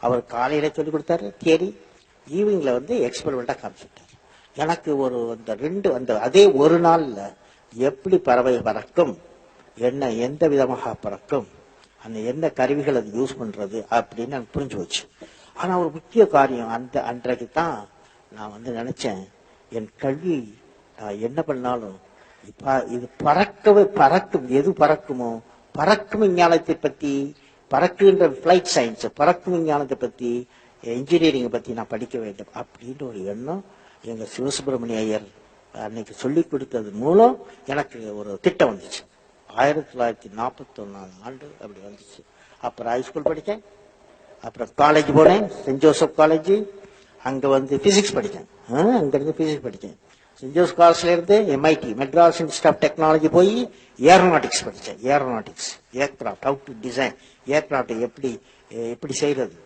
அவர் காலையில சொல்லி கொடுத்தாரு தியரி ஈவினிங்ல வந்து எக்ஸ்பெரிமெண்டா காமிச்சுட்டார் எனக்கு ஒரு அந்த ரெண்டு அந்த அதே ஒரு நாள்ல எப்படி பறவை பறக்கும் என்ன எந்த விதமாக பறக்கும் அந்த என்ன கருவிகள் அது யூஸ் பண்றது அப்படின்னு எனக்கு புரிஞ்சு போச்சு. ஆனா ஒரு முக்கிய காரியம் அந்த அன்றைக்கு தான் நான் வந்து நினைச்சேன் என் கல்வி நான் என்ன பண்ணாலும் இப்ப இது பறக்கவே பறக்கும் எது பறக்குமோ பறக்கும் விஞ்ஞானத்தை பத்தி பறக்குகின்ற ஃபிளைட் சயின்ஸ் பறக்கும் விஞ்ஞானத்தை பற்றி இன்ஜினியரிங்கை பற்றி நான் படிக்க வேண்டும் அப்படின்ற ஒரு எண்ணம் எங்கள் சிவசுப்பிரமணிய ஐயர் அன்னைக்கு சொல்லி கொடுத்தது மூலம் எனக்கு ஒரு திட்டம் வந்துச்சு. ஆயிரத்தி தொள்ளாயிரத்தி நாற்பத்தொன்னாம் ஆண்டு அப்படி வந்துச்சு. அப்புறம் ஹைஸ்கூல் படித்தேன். அப்புறம் காலேஜ் போனேன் சென்ட் ஜோசப் காலேஜ் அங்கே வந்து ஃபிசிக்ஸ் படித்தேன். ஆ, ஃபிசிக்ஸ் படித்தேன். சென்ட் ஜோசப் காலேஜ்ல இருந்து MIT Madras institute of technology போய் ஏரோநாட்டிக்ஸ் படித்தேன் aeronautics aircraft how to design aircraft எப்படி எப்படி செய்யறது